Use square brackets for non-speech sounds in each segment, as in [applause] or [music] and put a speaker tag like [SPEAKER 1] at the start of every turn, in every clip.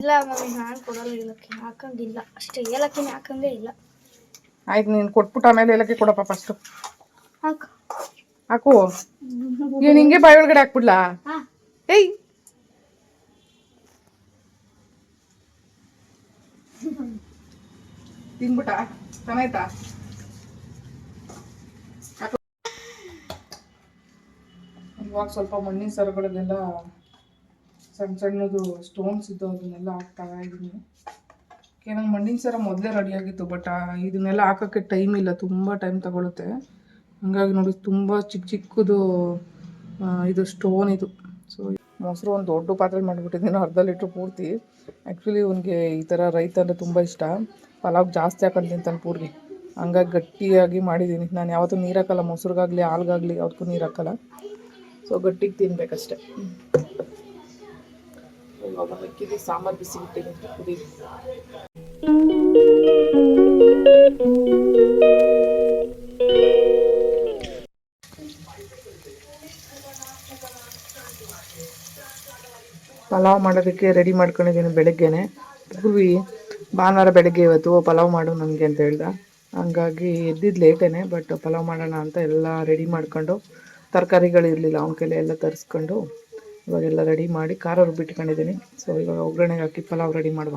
[SPEAKER 1] ಇಲ್ಲ ಮಮ್ಮಿ ನಾನು ಕೊಡಲ್ಲ ಏಲಕ್ಕಿ ಹಾಕಂಗಿಲ್ಲ. ಅಷ್ಟೇ ಏಲಕ್ಕಿನ ಹಾಕಂಗೇ ಇಲ್ಲ.
[SPEAKER 2] ಆಯ್ತು ನೀನು ಕೊಟ್ಬಿಟ್ಟು ಆಮೇಲೆ ಏಲಕ್ಕಿ ಕೊಡಪ್ಪ ಫಸ್ಟು
[SPEAKER 1] ಹಾಕು.
[SPEAKER 2] ಹಾಕು. [laughs] ನೀನು ಹಿಂಗೆ ಬಾಯಿ ಒಳಗಡೆ ಹಾಕ್ಬಿಡ್ಲಾ?
[SPEAKER 1] ಹಾ.
[SPEAKER 2] ಏಯ್. ತಿನ್ಬಿಟ್ಟ? ಚೆನ್ನಾಯ್ತಾ? ಇವಾಗ ಸ್ವಲ್ಪ ಮಣ್ಣಿನ ಸರಗಳಿಗೆಲ್ಲ ಸಣ್ಣ ಸಣ್ಣದು ಸ್ಟೋನ್ಸ್ ಇದ್ದು ಅದನ್ನೆಲ್ಲ ಹಾಕ್ತಾ ಇದ್ದೀನಿ ನಂಗೆ ಮಣ್ಣಿನ ಸರ ಮೊದಲೇ ರೆಡಿಯಾಗಿತ್ತು ಬಟ್ ಇದನ್ನೆಲ್ಲ ಹಾಕೋಕ್ಕೆ ಟೈಮ್ ಇಲ್ಲ, ತುಂಬ ಟೈಮ್ ತಗೊಳುತ್ತೆ. ಹಂಗಾಗಿ ನೋಡಿ, ತುಂಬ ಚಿಕ್ಕ ಚಿಕ್ಕದು ಇದು ಸ್ಟೋನ್ ಇದು. ಸೊ ಮೊಸರು ಒಂದು ದೊಡ್ಡ ಪಾತ್ರೆ ಮಾಡಿಬಿಟ್ಟಿದ್ದೀನಿ, ಅರ್ಧ ಲೀಟ್ರ್ ಪೂರ್ತಿ. ಆ್ಯಕ್ಚುಲಿ ಅವನಿಗೆ ಈ ಥರ ರೈತ ಅಂದರೆ ತುಂಬ ಇಷ್ಟ. ಪಲಾವ್ ಜಾಸ್ತಿ ಹಾಕೊಂಡು ತಿಂತಾನೆ ಪೂರ್ತಿ ಹಂಗಾಗಿ ಗಟ್ಟಿಯಾಗಿ ಮಾಡಿದ್ದೀನಿ. ನಾನು ಯಾವತ್ತೂ ನೀರು ಹಾಕಲ್ಲ, ಮೊಸರಿಗಾಗಲಿ, ಹಾಲ್ಗಾಗಲಿ ಯಾವತ್ತೂ ನೀರು ಹಾಕಲ್ಲ. ಸೊ ಗಟ್ಟಿಗೆ ತಿನ್ಬೇಕಷ್ಟೆ. ಇವಾಗ ಮಿಕ್ಕಿದ್ದು ಸಾಂಬಾರು ಕುದಿ ಪಲಾವ್ ಮಾಡೋದಕ್ಕೆ ರೆಡಿ ಮಾಡ್ಕೊಂಡಿದ್ದೀನಿ ಬೆಳಗ್ಗೆನೆ. ಪೂರ್ವಿ ಭಾನುವಾರ ಬೆಳಗ್ಗೆ ಇವತ್ತು ಪಲಾವ್ ಮಾಡು ನನಗೆ ಅಂತ ಹೇಳ್ದ. ಹಂಗಾಗಿ ಎದ್ದಿದ್ದು ಲೇಟೇನೆ ಬಟ್ ಪಲಾವ್ ಮಾಡೋಣ ಅಂತ ಎಲ್ಲ ರೆಡಿ ಮಾಡ್ಕೊಂಡು, ತರಕಾರಿಗಳು ಇರಲಿಲ್ಲ ಅವನ ಕೈಲಿ ಎಲ್ಲ ತರಿಸ್ಕೊಂಡು ಇವಾಗೆಲ್ಲ ರೆಡಿ ಮಾಡಿ ಖಾರ ರುಬ್ಬಿಟ್ಕೊಂಡಿದ್ದೀನಿ ಸೊ ಇವಾಗ ಒಗ್ಗರಣೆಗೆ ಹಾಕಿ ಪಲಾವ್ ರೆಡಿ ಮಾಡುವ.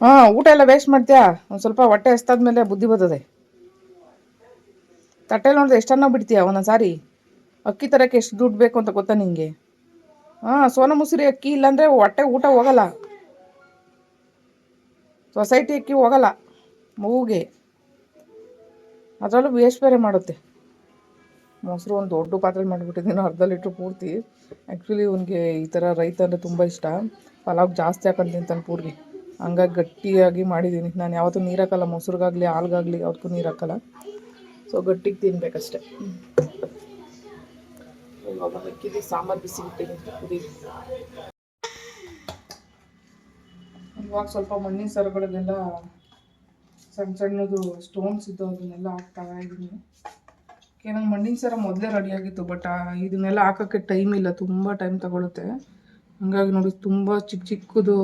[SPEAKER 2] ಹಾಂ, ಊಟ ಎಲ್ಲ ವೇಸ್ಟ್ ಮಾಡ್ತೀಯಾ? ಒಂದು ಸ್ವಲ್ಪ ಹೊಟ್ಟೆ ಎಸ್ತಾದ್ಮೇಲೆ ಬುದ್ಧಿ ಬರ್ತದೆ. ತಟ್ಟೆಲಿ ನೋಡಿದ್ರೆ ಎಷ್ಟನ್ನ ಬಿಡ್ತೀಯ ಒಂದೊಂದು ಸಾರಿ ಅಕ್ಕಿ ತರಕ್ಕೆ ಎಷ್ಟು ದುಡ್ಡು ಬೇಕು ಅಂತ ಗೊತ್ತಾ ನಿಂಗೆ? ಹಾಂ, ಸೋನ ಮುಸುರಿ ಅಕ್ಕಿ ಇಲ್ಲಾಂದರೆ ಹೊಟ್ಟೆ ಊಟ ಹೋಗಲ್ಲ. ಸೊಸೈಟಿ ಅಕ್ಕಿ ಹೋಗಲ್ಲ, ಮಗುಗೆ. ಅದರಲ್ಲೂ ವೇಸ್ಟ್ ಬೇರೆ ಮಾಡುತ್ತೆ. ಮೊಸರು ಒಂದು ದೊಡ್ಡ ಪಾತ್ರೆ ಮಾಡಿಬಿಟ್ಟಿದ್ದೀನಿ, ಅರ್ಧ ಲೀಟ್ರ್ ಪೂರ್ತಿ. ಆ್ಯಕ್ಚುಲಿ ಅವನಿಗೆ ಈ ಥರ ರೈತ ಅಂದರೆ ತುಂಬ ಇಷ್ಟ. ಪಲಾವ್ ಜಾಸ್ತಿ ಹಾಕೊಂಡು ತಿಂತಾನೆ ಪೂರ್ಗಿ ಹಂಗಾಗಿ ಗಟ್ಟಿಯಾಗಿ ಮಾಡಿದ್ದೀನಿ. ನಾನು ಯಾವತ್ತೂ ನೀರು ಹಾಕಲ್ಲ, ಮೊಸರಿಗಾಗಲಿ, ಹಾಲ್ಗಾಗಲಿ ಯಾವತ್ತೂ ನೀರು ಹಾಕಲ್ಲ. ಸೊ ಗಟ್ಟಿಗೆ ತಿನ್ಬೇಕಷ್ಟೆ. ಇವಾಗ ಸಾಂಬಾರು ಬಿಸಿ ಇವಾಗ ಸ್ವಲ್ಪ ಮಣ್ಣಿನ ಸರಗಳಿಗೆಲ್ಲ ಸಣ್ಣ ಸಣ್ಣದು ಸ್ಟೋನ್ಸ್ ಇದ್ದು ಅದನ್ನೆಲ್ಲ ಹಾಕ್ತಾ ಇದ್ದೀನಿ ಏನಂಗೆ ಮಣ್ಣಿನ ಸರ ಮೊದಲೇ ರೆಡಿಯಾಗಿತ್ತು ಬಟ್ ಇದನ್ನೆಲ್ಲ ಹಾಕೋಕ್ಕೆ ಟೈಮ್ ಇಲ್ಲ, ತುಂಬ ಟೈಮ್ ತಗೊಳುತ್ತೆ. ಹಂಗಾಗಿ ನೋಡಿ, ತುಂಬ ಚಿಕ್ಕ ಚಿಕ್ಕದು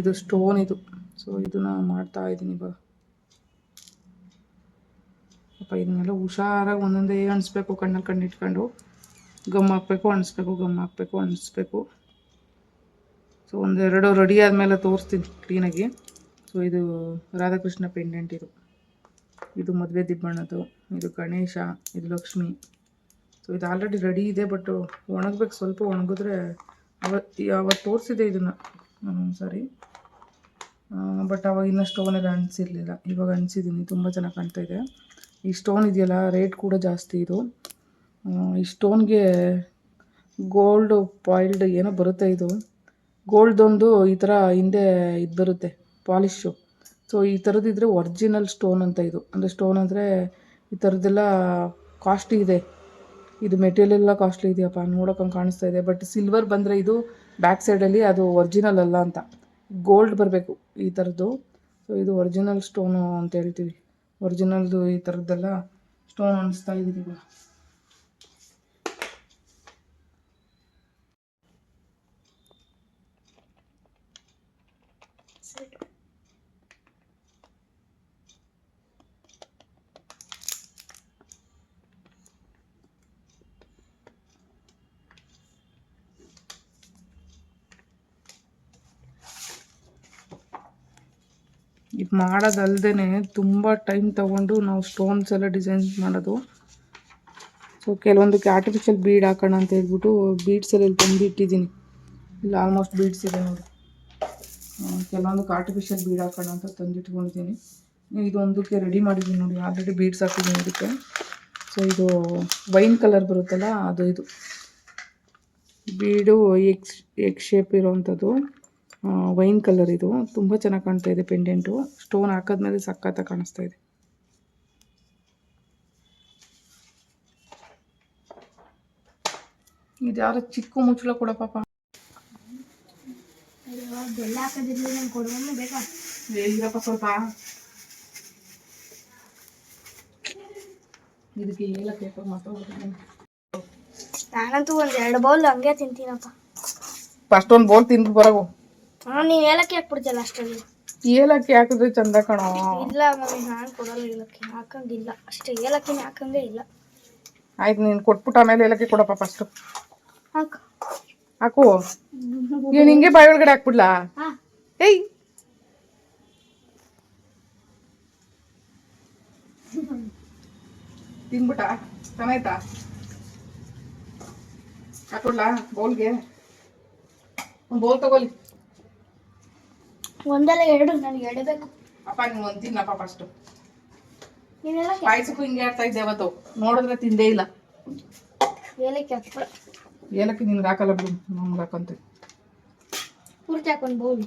[SPEAKER 2] ಇದು ಸ್ಟೋನ್ ಇದು. ಸೊ ಇದನ್ನ ಮಾಡ್ತಾ ಇದ್ದೀನಿ ಇವಾಗ ಅಪ್ಪ, ಇದನ್ನೆಲ್ಲ ಹುಷಾರಾಗಿ ಒಂದೊಂದೇ ಅಣಿಸ್ಬೇಕು ಕಣ್ಣಲ್ಲಿ ಕಣ್ಣು ಇಟ್ಕೊಂಡು ಗಮ್ ಹಾಕ್ಬೇಕು ಅಣಿಸ್ಬೇಕು ಗಮ್ ಹಾಕ್ಬೇಕು ಅಣಿಸ್ಬೇಕು ಸೊ ಒಂದೆರಡು ರೆಡಿ ಆದಮೇಲೆ ತೋರಿಸ್ತೀನಿ ಕ್ಲೀನಾಗಿ ಸೊ ಇದು ರಾಧಾಕೃಷ್ಣ ಪೆಂಡೆಂಟ್ ಇದು. ಇದು ಮದುವೆ ದಿಬ್ಬಣ್ಣದು ಇದು ಗಣೇಶ, ಇದು ಲಕ್ಷ್ಮಿ. ಸೊ ಇದು ಆಲ್ರೆಡಿ ರೆಡಿ ಇದೆ ಬಟ್ ಒಣಗ್ಬೇಕು, ಸ್ವಲ್ಪ ಒಣಗಿದ್ರೆ ಅವತ್ತು ಅವತ್ತು ತೋರಿಸಿದೆ ಇದನ್ನು. ಸಾರಿ. ಬಟ್ ಅವಾಗ ಇನ್ನೂ ಸ್ಟೋನ್ ಎಲ್ಲ ಅನಿಸಿರ್ಲಿಲ್ಲ ಇವಾಗ ಅನಿಸಿದ್ದೀನಿ ತುಂಬ ಚೆನ್ನಾಗಿ ಕಾಣ್ತಾ ಇದೆ. ಈ ಸ್ಟೋನ್ ಇದೆಯಲ್ಲ ರೇಟ್ ಕೂಡ ಜಾಸ್ತಿ ಇದು. ಈ ಸ್ಟೋನ್ಗೆ ಗೋಲ್ಡ್ ಪಾಯಿಲ್ಡ್ ಏನೋ ಬರುತ್ತೆ ಇದು. ಗೋಲ್ಡ್ದೊಂದು ಈ ಥರ ಹಿಂದೆ ಇದು ಬರುತ್ತೆ ಪಾಲಿಶು ಸೊ ಈ ಥರದ್ದಿದ್ರೆ ಒರಿಜಿನಲ್ ಸ್ಟೋನ್ ಅಂತ ಇದು. ಅಂದರೆ ಸ್ಟೋನ್ ಅಂದರೆ ಈ ಥರದ್ದೆಲ್ಲ ಕಾಸ್ಟ್ಲಿ ಇದೆ. ಇದು ಮೆಟೀರಿಯಲ್ ಎಲ್ಲ ಕಾಸ್ಟ್ಲಿ ಇದೆಯಪ್ಪ, ನೋಡೋಕೆ ಹಂಗೆ ಕಾಣಿಸ್ತಾ ಇದೆ. ಬಟ್ ಸಿಲ್ವರ್ ಬಂದರೆ ಇದು ಬ್ಯಾಕ್ ಸೈಡಲ್ಲಿ ಅದು ಒರಿಜಿನಲ್ ಅಲ್ಲ ಅಂತ. ಗೋಲ್ಡ್ ಬರಬೇಕು ಈ ಥರದ್ದು ಸೊ ಇದು ಒರಿಜಿನಲ್ ಸ್ಟೋನು ಅಂತ ಹೇಳ್ತೀವಿ. ಒರಿಜಿನಲ್ದು ಈ ಥರದ್ದೆಲ್ಲ ಸ್ಟೋನ್ ಅನಿಸ್ತಾ ಇದ್ದೀವಿ ಇವಾಗ ಇದು ಮಾಡೋದಲ್ದೇ ತುಂಬ ಟೈಮ್ ತಗೊಂಡು ನಾವು ಸ್ಟೋನ್ಸ್ ಎಲ್ಲ ಡಿಸೈನ್ಸ್ ಮಾಡೋದು. ಸೊ ಕೆಲವೊಂದಕ್ಕೆ ಆರ್ಟಿಫಿಷಿಯಲ್ ಬೀಡ್ ಹಾಕೋಣ ಅಂತ ಹೇಳ್ಬಿಟ್ಟು ಬೀಡ್ಸ್ ಎಲ್ಲ ಇಲ್ಲಿ ತಂದು ಇಟ್ಟಿದ್ದೀನಿ ಇಲ್ಲಿ ಆಲ್ಮೋಸ್ಟ್ ಬೀಡ್ಸ್ ಇದೆ ನೋಡಿ. ಕೆಲವೊಂದಕ್ಕೆ ಆರ್ಟಿಫಿಷಿಯಲ್ ಬೀಡ್ ಹಾಕೋಣ ಅಂತ ತಂದಿಟ್ಕೊಂಡಿದ್ದೀನಿ. ಇದೊಂದಕ್ಕೆ ರೆಡಿ ಮಾಡಿದ್ದೀನಿ ನೋಡಿ. ಆಲ್ರೆಡಿ ಬೀಡ್ಸ್ ಹಾಕಿದ್ದೀನಿ ಇದಕ್ಕೆ. ಸೊ ಇದು ವೈನ್ ಕಲರ್ ಬರುತ್ತಲ್ಲ, ಅದು ಇದು. ಬೀಡು ಎಕ್ಸ್ ಎಗ್ ಶೇಪ್ ಇರೋವಂಥದ್ದು. ವೈನ್ ಕಲರ್ ಇದು. ತುಂಬ ಚೆನ್ನಾಗಿ ಕಾಣ್ತಾ ಇದೆ ಪೆಂಡೆಂಟು. ಸ್ಟೋನ್ ಹಾಕಿದ್ಮೇಲೆ ಸಖತ್ತಾಗಿ ಕಾಣಿಸ್ತಾ ಇದೆ. ಇದು ಯಾರೋ ಚಿಕ್ಕ ಮುಚ್ಚಳ ಕೂಡ ಪಾಪ.
[SPEAKER 1] ಬೆಲ್ಲ ಹಾಕೋದಿರ್ಲಿ ನಂಗೆ ಕೊಡುವಮ್ಮ ಬೇಕಾ
[SPEAKER 2] ಸ್ವಲ್ಪ ಇದಕ್ಕೆ ಏಲಕ್ಕಿ
[SPEAKER 1] ನಾನಂತೂ ಒಂದು ಎರಡು ಬೌಲ್ ಹಂಗೆ ತಿಂತೀನಪ್ಪ.
[SPEAKER 2] ಫಸ್ಟ್ ಒಂದು ಬೌಲ್ ತಿಂದು ಬರೋಗು.
[SPEAKER 1] ಹಾಂ ನೀನು ಏಲಕ್ಕಿ ಹಾಕ್ಬಿಡ್ತಿಯಲ್ಲ ಅಷ್ಟೇ
[SPEAKER 2] ಏಲಕ್ಕಿ ಹಾಕಿದ್ರೆ ಚಂದ ಕಣೋ.
[SPEAKER 1] ಇಲ್ಲ ಮಮ್ಮಿ ನಾನು ಕೊಡಲ್ಲ ಏಲಕ್ಕಿ ಹಾಕಂಗಿಲ್ಲ. ಅಷ್ಟೇ ಏಲಕ್ಕಿನ ಹಾಕಂಗೇ ಇಲ್ಲ.
[SPEAKER 2] ಆಯ್ತು ನೀನು ಕೊಟ್ಬಿಟ್ಟು ಆಮೇಲೆ ಏಲಕ್ಕಿ ಕೊಡಪ್ಪ ಫಸ್ಟ್
[SPEAKER 1] ಹಾಕು.
[SPEAKER 2] ಹಾಕು. ನಿಂಗೆ ಹಿಂಗೆ ಬಾಯಿ ಒಳಗಡೆ ಹಾಕ್ಬಿಡ್ಲಾ?
[SPEAKER 1] ಹಾಂ.
[SPEAKER 2] ಏಯ್. ತಿನ್ಬಿಟ್ಟ ಚೆನ್ನಾಯ್ತಾ? ಹಾಕೊಡ್ಲಾ ಬೌಲ್ಗೆ? ಬೌಲ್ ತಗೊಳ್ಳಿ.
[SPEAKER 1] ಒಂದಲ್ಲ ಎರಡು ನನಗೆ ಎರಡು ಬೇಕು
[SPEAKER 2] ಅಪ್ಪ ನೀವು ಒಂದು ತಿನ್ನಪ್ಪ ಫಸ್ಟ್
[SPEAKER 1] ನೀನೆಲ್ಲ
[SPEAKER 2] ಪಾಯಸಕ್ಕೂ ಹಿಂಗೆ ಆಡ್ತಾ ಇದ್ದೆ ಅವತ್ತು. ನೋಡಿದ್ರೆ ತಿಂದೇ ಇಲ್ಲ.
[SPEAKER 1] ಏಲಕ್ಕಿ ಹಾಕ್ಬಿಡ.
[SPEAKER 2] ಏಲಕ್ಕಿ ನಿನ್ಗೆ ಹಾಕಲ್ಲ ಬಿಡು ನಮ್ಗೆ ಹಾಕೊಂತ.
[SPEAKER 1] ಪೂರ್ತಿ ಹಾಕೊಂಡು ಬೌಲ್.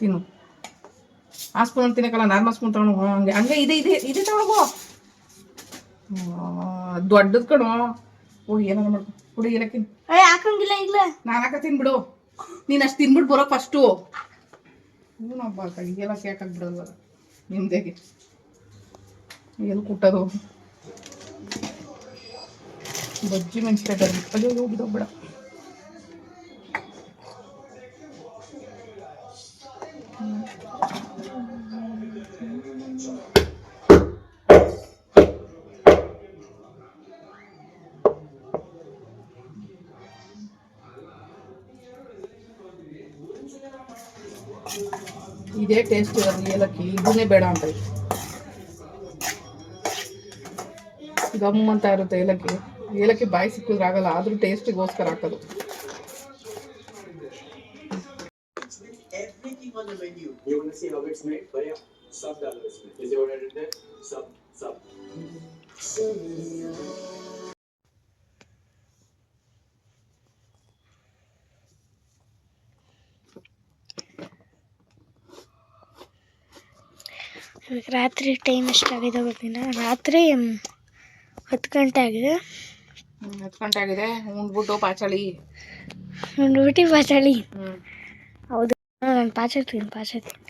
[SPEAKER 2] ತಿನ್ನು. ಆ ಸ್ಪೂನ್ ತಿನ್ನಕ್ಕಲ್ಲ ನಾರ್ಮಲ್ ಸ್ಪೂನ್ ತಗೊಂಡು ಹಂಗೆ ಹಂಗೆ ಇದೆ ಇದೆ ಇದೆ ತಗೊಳ್ಗೋ ದೊಡ್ಡದ್ ಕಣೋ. ಓ ಏನಾರ ಮಾಡ್ಕೊ ಕುಡಿ ಏಲಕ್ಕಿ.
[SPEAKER 1] ಹಾಕಂಗಿಲ್ಲ ಈಗಲೇ.
[SPEAKER 2] ನಾನು ಹಾಕತ್ತೀನಿ ಬಿಡು. ನೀನು ಅಷ್ಟು ತಿನ್ಬಿಟ್ಟು ಬರೋ ಫಸ್ಟು ಹ್ಞೂನಪ್ಪ ಏಲಕ್ಕಿ ಹಾಕಕ್ ಬಿಡಲ್ವಲ್ಲ ನಿಮ್ದೇಗೆ ಎಲ್ಲಿ ಕುಟ್ಟೋದು ಬಜ್ಜಿ ಮೆಣಸಿಕಾಯಿ ತರಲಿ ಇದೇ ಟೇಸ್ಟ್ ಇರೋದು ಏಲಕ್ಕಿ, ಇದನ್ನೇ ಬೇಡ ಅಂತ. ಗಮ್ ಅಂತ ಇರುತ್ತೆ ಏಲಕ್ಕಿ. ಏಲಕ್ಕಿ ಬಾಯಿ ಸಿಕ್ಕಿದ್ರೆ ಆಗಲ್ಲ, ಆದ್ರೂ ಟೇಸ್ಟಿಗೋಸ್ಕರ ಹಾಕೋದು.
[SPEAKER 1] ಇವಾಗ ರಾತ್ರಿ ಟೈಮ್ ಎಷ್ಟಾಗಿದೆ ಗೊತ್ತಿಲ್ಲ ರಾತ್ರಿ ಹತ್ತು ಗಂಟೆ ಆಗಿದೆ.
[SPEAKER 2] ಹತ್ತು ಗಂಟೆ ಆಗಿದೆ. ಉಂಡ್ಬಿಟ್ಟು ಪಾಚಳಿ.
[SPEAKER 1] ಉಂಡ್ಬಿಟ್ಟು ಪಾಚಳಿ. ಹೌದು. ನಾನು ಪಾಚಳ್ತೀನಿ ಪಾಚಳ್ತೀನಿ